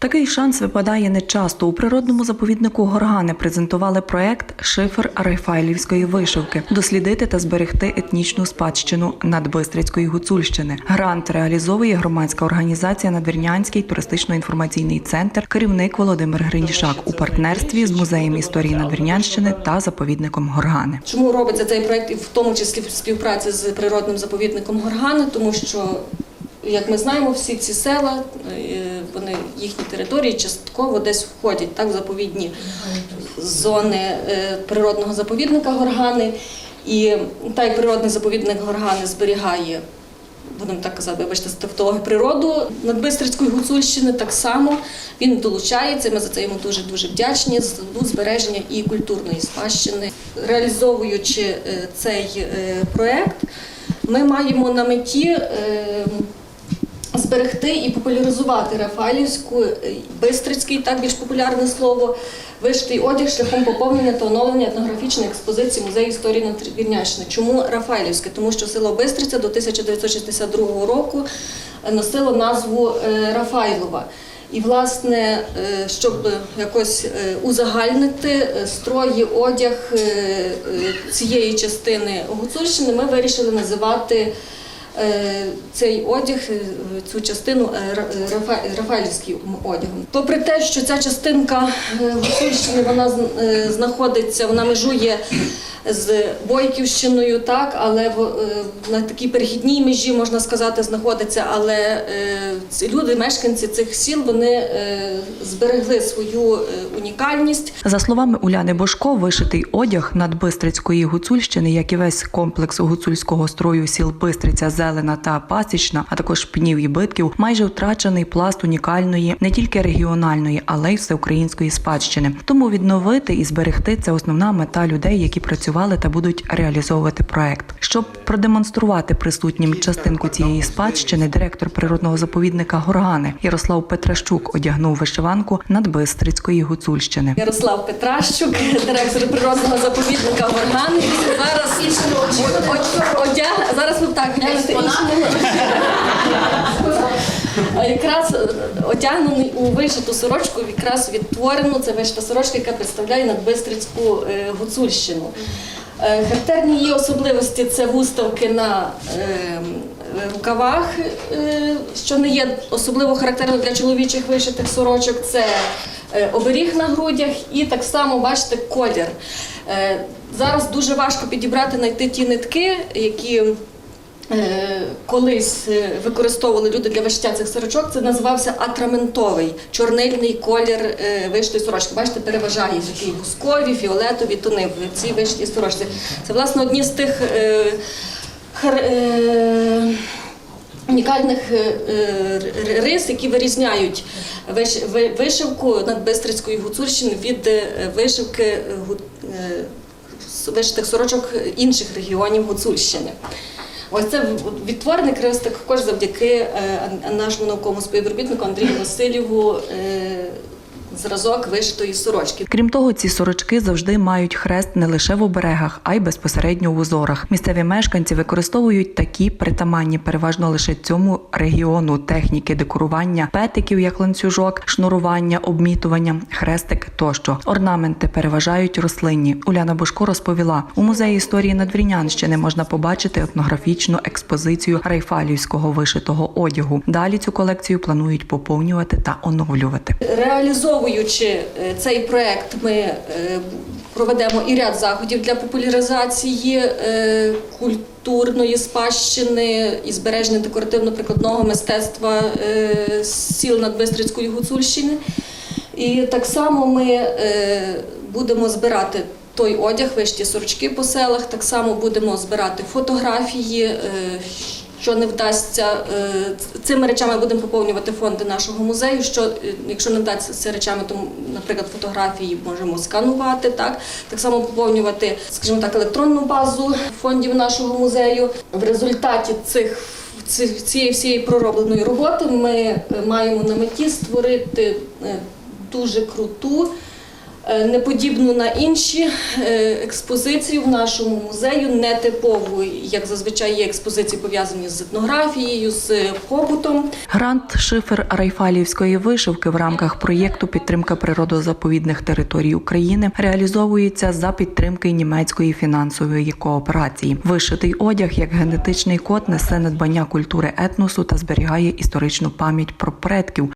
Такий шанс випадає нечасто. У природному заповіднику Горгани презентували проект Шифер Райфайлівської вишивки дослідити та зберегти етнічну спадщину Надбистрицької Гуцульщини. Грант реалізовує громадська організація Надвірнянський туристично-інформаційний центр, керівник Володимир Гринішак у партнерстві з музеєм історії Надвірнянщини та заповідником Горгани. Чому робиться цей проект, і в тому числі в співпраці з природним заповідником Горгани? Тому що, як ми знаємо, всі ці села, е, вони їхні території частково десь входять так, в заповідні зони е, природного заповідника Горгани. І так природний заповідник Горгани зберігає. Будемо так казати, вибачте, ставтологи природу Надбистрицької Гуцульщини так само він долучається. Ми за це йому дуже дуже вдячні з ну, збереження і культурної спадщини. Реалізовуючи е, цей е, проект, ми маємо на меті зберегти і популяризувати Рафалівську, е, Бистрицький, так більш популярне слово, вишитий одяг шляхом поповнення та оновлення етнографічної експозиції музею історії Надвірнянщини. Чому Рафайлівське? Тому що село Бистриця до 1962 року носило назву е, Рафайлова. І, власне, е, щоб якось е, узагальнити е, строї, одяг е, е, цієї частини Гуцульщини, ми вирішили називати е, цей одяг, е, цю частину е, Ра- одягом. Попри те, що ця частинка е, Гуцульщини вона е, знаходиться, вона межує з Бойківщиною, так, але е, на такій перехідній межі, можна сказати, знаходиться. Але е, люди, мешканці цих сіл, вони е, зберегли свою е, унікальність. За словами Уляни Бошко, вишитий одяг Надбистрицької Гуцульщини, як і весь комплекс гуцульського строю сіл Бистриця, Зелена та Пасічна, а також пнів і битків, майже втрачений пласт унікальної не тільки регіональної, але й всеукраїнської спадщини. Тому відновити і зберегти це основна мета людей, які працювали та будуть реалізовувати проект. Щоб продемонструвати присутнім частинку цієї спадщини, директор природного заповідника Горгани Ярослав Петращук одягнув вишиванку Надбистрицької Гуцульщини. Ярослав Петращук, директор природного заповідника Горгани. Зараз одяг, зараз ви так Якраз е, одягнений у вишиту сорочку, якраз відтворену, це вишита сорочка, яка представляє Надбистрицьку е, Гуцульщину. Е, Характерні її особливості це виставки на рукавах, що не є особливо характерно для чоловічих вишитих сорочок. Це оберіг на грудях і так само бачите колір. Зараз дуже важко підібрати знайти ті нитки, які колись е, використовували люди для вишиття цих сорочок. Це називався атраментовий чорнильний колір е, вишитої сорочки. Бачите, переважає такі бускові, фіолетові тони в цій вишитій сорочці. Це власне одні з тих. е, е, Унікальних е, е, рис, які вирізняють виш- ви- вишивку Надбистрицької Гуцульщини від е, вишивки е, е, вишитих сорочок інших регіонів Гуцульщини. Ось це відтворений кривс також завдяки е, нашому науковому співробітнику Андрію Васильєву е, зразок вишитої сорочки. Крім того, ці сорочки завжди мають хрест не лише в оберегах, а й безпосередньо в узорах. Місцеві мешканці використовують такі притаманні переважно лише цьому регіону техніки декорування петиків, як ланцюжок, шнурування, обмітування, хрестик тощо. Орнаменти переважають рослинні. Уляна Бошко розповіла, у музеї історії Надвірнянщини можна побачити етнографічну експозицію райфалівського вишитого одягу. Далі цю колекцію планують поповнювати та оновлювати. Реалізовуючи е, цей проект, ми е, проведемо і ряд заходів для популяризації е, культурної спадщини і збереження декоративно-прикладного мистецтва сіл Надбистрицької Гуцульщини. І так само ми будемо збирати той одяг, вишті сорочки по селах, так само будемо збирати фотографії. Що не вдасться е, цими речами будемо поповнювати фонди нашого музею. Що е, якщо не вдасться речами, то, наприклад, фотографії можемо сканувати, так так само поповнювати, скажімо так, електронну базу фондів нашого музею. В результаті цих цієї всієї проробленої роботи ми е, маємо на меті створити дуже круту. Е, не подібну на інші е, експозиції в нашому музею, не типову, як зазвичай є експозиції пов'язані з етнографією, з побутом. Грант шифер Райфалівської вишивки в рамках проєкту підтримка природозаповідних територій України реалізовується за підтримки німецької фінансової кооперації. Вишитий одяг як генетичний код несе надбання культури етносу та зберігає історичну пам'ять про предків.